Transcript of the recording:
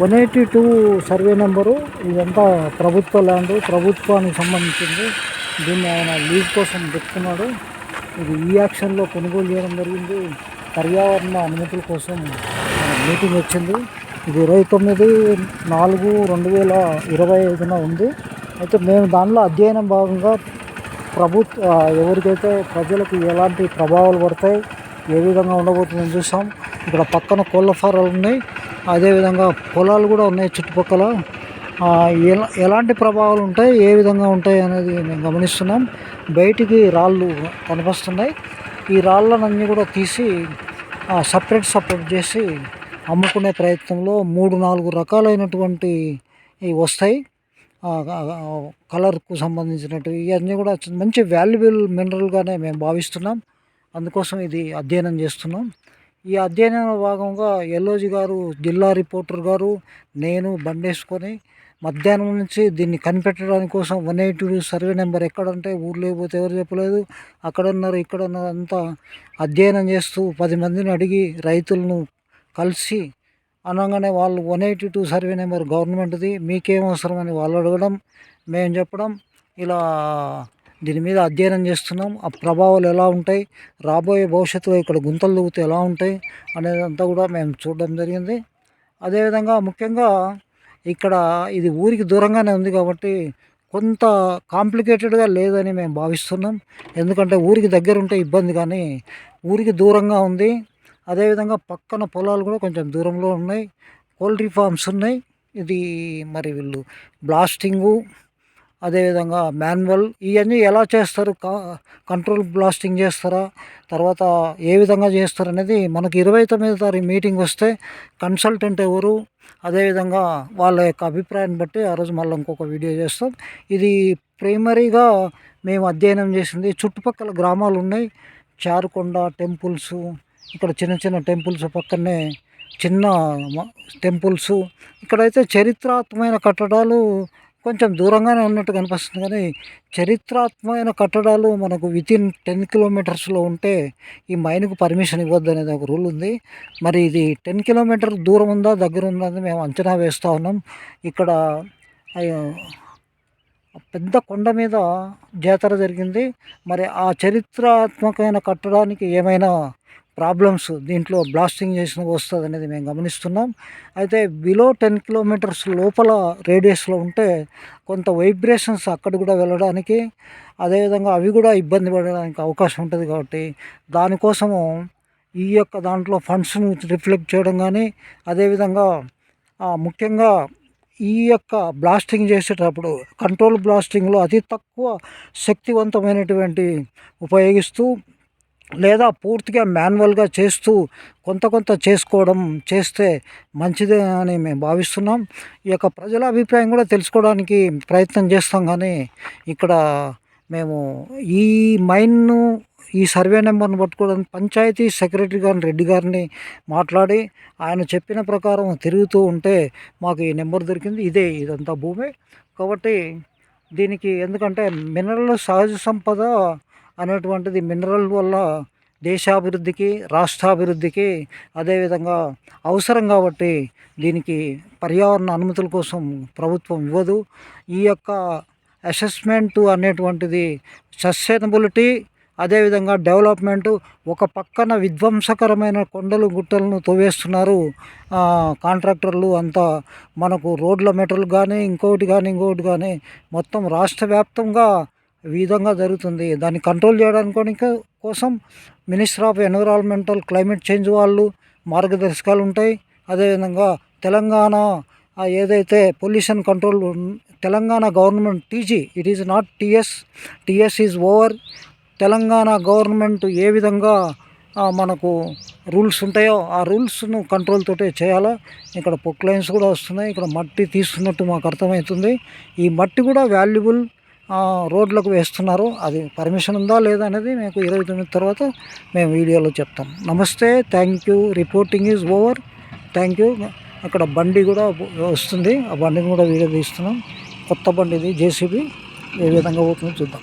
One eighty two survey number ఇదంతా ప్రభుత్వ land. ప్రభుత్వానికి సంబంధించింది. దీన్ని ఆయన లీజ్ కోసం పెట్టుకున్నాడు ఇది ఈ యాక్షన్లో కొనుగోలు చేయడం జరిగింది. పర్యావరణ అనుమతుల కోసం మీటింగ్ వచ్చింది. ఇది ఇరవై తొమ్మిది నాలుగు రెండు వేల ఇరవై ఐదున ఉంది. అయితే మేము దానిలో అధ్యయనం భాగంగా ప్రభుత్వ ఎవరికైతే ప్రజలకు ఎలాంటి ప్రభావాలు పడతాయి ఏ విధంగా ఉండబోతుందని చూసాం. ఇక్కడ పక్కన కోళ్ళ ఫారాలు ఉన్నాయి. అదేవిధంగా పొలాలు కూడా ఉన్నాయి చుట్టుపక్కల. ఎలా ఎలాంటి ప్రభావాలు ఉంటాయి ఏ విధంగా ఉంటాయి అనేది మేము గమనిస్తున్నాం. బయటికి రాళ్ళు కనిపిస్తున్నాయి. ఈ రాళ్ళనన్నీ కూడా తీసి సపరేట్ సపరేట్ చేసి అమ్ముకునే ప్రయత్నంలో మూడు నాలుగు రకాలైనటువంటి వస్తాయి. కలర్కు సంబంధించినట్టు ఇవన్నీ కూడా మంచి వాల్యుబుల్ మినరల్గానే మేము భావిస్తున్నాం. అందుకోసం ఇది అధ్యయనం చేస్తున్నాం. ఈ అధ్యయనంలో భాగంగా ఎల్లోజీ గారు జిల్లా రిపోర్టర్ గారు నేను బండేసుకొని మధ్యాహ్నం నుంచి దీన్ని కనిపెట్టడానికి కోసం వన్ ఎయిటీ సర్వే నెంబర్ ఎక్కడంటే ఊర్లో పోతే ఎవరు చెప్పలేదు. అక్కడ ఉన్నారు ఇక్కడ ఉన్నారు అంతా అధ్యయనం చేస్తూ పది మందిని అడిగి రైతులను కలిసి అనగానే వాళ్ళు one eighty two survey number గవర్నమెంట్ది. మీకేం అవసరం అని వాళ్ళు అడగడం మేము చెప్పడం ఇలా దీని మీద అధ్యయనం చేస్తున్నాం. ఆ ప్రభావాలు ఎలా ఉంటాయి? రాబోయే భవిష్యత్తులో ఇక్కడ గుంతలు దిగితే ఎలా ఉంటాయి? అనేదంతా కూడా మేము చూడడం జరిగింది. అదేవిధంగా ముఖ్యంగా ఇక్కడ ఇది ఊరికి దూరంగానే ఉంది కాబట్టి కొంత కాంప్లికేటెడ్గా లేదని మేము భావిస్తున్నాం. ఎందుకంటే ఊరికి దగ్గర ఉంటే ఇబ్బంది కానీ ఊరికి దూరంగా ఉంది. అదేవిధంగా పక్కన పొలాలు కూడా కొంచెం దూరంలో ఉన్నాయి. పౌల్ట్రీ ఫార్మ్స్ ఉన్నాయి. ఇది మరి వీళ్ళు బ్లాస్టింగు అదేవిధంగా మాన్యువల్ ఇవన్నీ ఎలా చేస్తారు? కంట్రోల్ బ్లాస్టింగ్ చేస్తారా? తర్వాత ఏ విధంగా చేస్తారు అనేది మనకి ఇరవై తొమ్మిదో తారీఖు మీటింగ్ వస్తే కన్సల్టెంట్ ఎవరు? అదేవిధంగా వాళ్ళ యొక్క అభిప్రాయాన్ని బట్టి ఆ రోజు మళ్ళీ ఇంకొక వీడియో చేస్తాం. ఇది ప్రైమరీగా మేము అధ్యయనం చేసింది చుట్టుపక్కల గ్రామాలు ఉన్నాయి. చారుకొండ టెంపుల్స్ ఇక్కడ చిన్న చిన్న టెంపుల్స్ పక్కనే చిన్న టెంపుల్స్. ఇక్కడైతే చరిత్రాత్మకమైన కట్టడాలు కొంచెం దూరంగానే ఉన్నట్టు కనిపిస్తుంది కానీ చరిత్రాత్మకమైన కట్టడాలు మనకు వితిన్ టెన్ కిలోమీటర్స్లో ఉంటే ఈ మైన్కు పర్మిషన్ ఇవ్వద్దు అనేది ఒక రూల్ ఉంది. మరి ఇది టెన్ కిలోమీటర్ దూరం ఉందా దగ్గర ఉందా అని మేము అంచనా వేస్తూ ఉన్నాం. ఇక్కడ పెద్ద కొండ మీద జాతర జరిగింది. మరి ఆ చరిత్రాత్మకమైన కట్టడానికి ఏమైనా ప్రాబ్లమ్స్ దీంట్లో బ్లాస్టింగ్ చేసిన వస్తుంది అనేది మేము గమనిస్తున్నాం. అయితే బిలో టెన్ కిలోమీటర్స్ లోపల రేడియస్లో ఉంటే కొంత వైబ్రేషన్స్ అక్కడ కూడా వెళ్ళడానికి అదేవిధంగా అవి కూడా ఇబ్బంది పడడానికి అవకాశం ఉంటుంది కాబట్టి దానికోసము ఈ యొక్క దాంట్లో ఫండ్స్ను రిఫ్లెక్ట్ చేయడం కానీ అదేవిధంగా ముఖ్యంగా ఈ యొక్క బ్లాస్టింగ్ చేసేటప్పుడు కంట్రోల్ బ్లాస్టింగ్లో అతి తక్కువ శక్తివంతమైనటువంటి ఉపయోగిస్తూ లేదా పూర్తిగా మాన్యువల్గా చేస్తూ కొంత కొంత చేసుకోవడం చేస్తే మంచిదే అని మేము భావిస్తున్నాం. ఈ యొక్క ప్రజల అభిప్రాయం కూడా తెలుసుకోవడానికి ప్రయత్నం చేస్తాం కానీ ఇక్కడ మేము ఈ మైన్ను ఈ సర్వే నెంబర్ను పట్టుకోవడానికి పంచాయతీ సెక్రటరీ గారిని రెడ్డి గారిని మాట్లాడి ఆయన చెప్పిన ప్రకారం తిరుగుతూ ఉంటే మాకు ఈ నెంబర్ దొరికింది. ఇదే ఇదంతా భూమి. కాబట్టి దీనికి ఎందుకంటే మినరల్ సహజ సంపద అనేటువంటిది మినరల్ వల్ల దేశాభివృద్ధికి రాష్ట్రాభివృద్ధికి అదేవిధంగా అవసరం కాబట్టి దీనికి పర్యావరణ అనుమతుల కోసం ప్రభుత్వం ఇవ్వదు. ఈ యొక్క అసెస్మెంట్ అనేటువంటిది సస్టైనబిలిటీ అదేవిధంగా డెవలప్మెంట్ ఒక పక్కన విధ్వంసకరమైన కొండలు గుట్టలను తోవేస్తున్నారు కాంట్రాక్టర్లు అంతా మనకు రోడ్ల మెటర్లు కానీ ఇంకోటి కానీ ఇంకొకటి కానీ మొత్తం రాష్ట్ర వ్యాప్తంగా విధంగా జరుగుతుంది. దాన్ని కంట్రోల్ చేయడానికి కోసం minister of environmental climate change వాళ్ళు మార్గదర్శకాలు ఉంటాయి. అదేవిధంగా తెలంగాణ ఏదైతే pollution control Telangana government TG it is not TS TS is over Telangana government ఏ విధంగా మనకు రూల్స్ ఉంటాయో ఆ రూల్స్ను కంట్రోల్ తోటే చేయాలా? ఇక్కడ పొక్లైన్స్ కూడా వస్తున్నాయి. ఇక్కడ మట్టి తీస్తున్నట్టు మాకు అర్థమవుతుంది. ఈ మట్టి కూడా వాల్యుబుల్ రోడ్లకు వేస్తున్నారు. అది పర్మిషన్ ఉందా లేదా అనేది మీకు ఇరవై తొమ్మిది తర్వాత మేము వీడియోలో చెప్తాం. నమస్తే thank you. Reporting is over. Thank you. అక్కడ బండి కూడా వస్తుంది. ఆ బండిని కూడా వీడియో తీస్తున్నాం. కొత్త బండి ఇది జేసీబీ. ఏ విధంగా పోతుందో చూద్దాం.